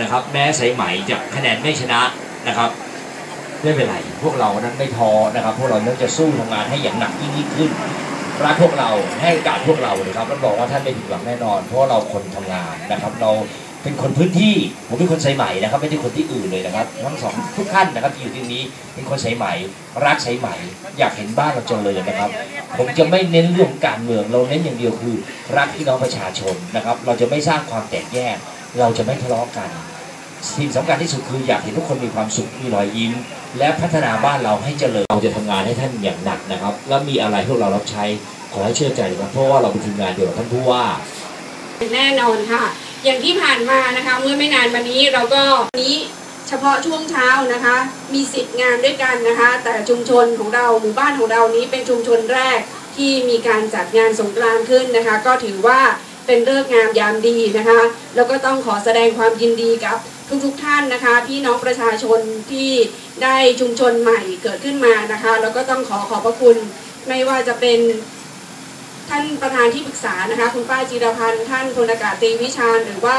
นะครับ แม้สายไหมจะคะแนนไม่ชนะนะครับไม่เป็นไรพวกเรานั้นไม่ท้อนะครับ พวกเรานั้นจะสู้ทำงานให้อย่างหนักยิ่งยิ่งขึ้นรักพวกเราให้โอกาสพวกเราเลยครับรับรองว่าท่านไม่ผิดหวังแน่นอน เพราะว่าเราคนทำงานนะครับ เราเป็นคนพื้นที่ผมเป็นคนสายไหม่นะครับ ไม่ใช่คนที่อื่นเลยนะครับทั้งสองทุกท่านนะครับที่อยู่ที่นี้เป็นคนสายไหม่ รักสายไหม่ อยากเห็นบ้านเราเจริญนะครับ ผมจะไม่เน้นเรื่องการเมืองเราเน้นอย่างเดียวคือ รักพี่น้องประชาชนนะครับ เราจะไม่สร้างความแตกแยก เราจะไม่ทะเลาะกัน สิ่งสำคัญที่สุดคืออยากเห็นทุกคนมีความสุขมีรอยยิ้ม และพัฒนาบ้านเราให้เจริญเราจะทำงานให้ท่านอย่างหนักนะครับ แล้วมีอะไรพวกเรารับใช้ขอให้เชื่อใจนะเพราะว่าเราเป็นทีมงานเดียวกับท่านผู้ว่าแน่นอนค่ะ อย่างที่ผ่านมานะคะ เมื่อไม่นานมานี้เราก็นี้เฉพาะช่วงเช้านะคะ มีสิทธิ์งานด้วยกันนะคะ แต่ชุมชนของเราหมู่บ้านของเรานี้เป็นชุมชนแรกที่มีการจัดงานสงกรานต์ขึ้นนะคะ ก็ถือว่า เป็นเลิกงามยามดีนะคะ แล้วก็ต้องขอแสดงความยินดีกับทุกๆท่านนะคะ พี่น้องประชาชนที่ได้ชุมชนใหม่เกิดขึ้นมานะคะ แล้วก็ต้องขอขอบพระคุณไม่ว่าจะเป็นท่านประธานที่ปรึกษานะคะ คุณป้าจีรพันธ์ท่านพลอากาศตรีวิชาญหรือว่า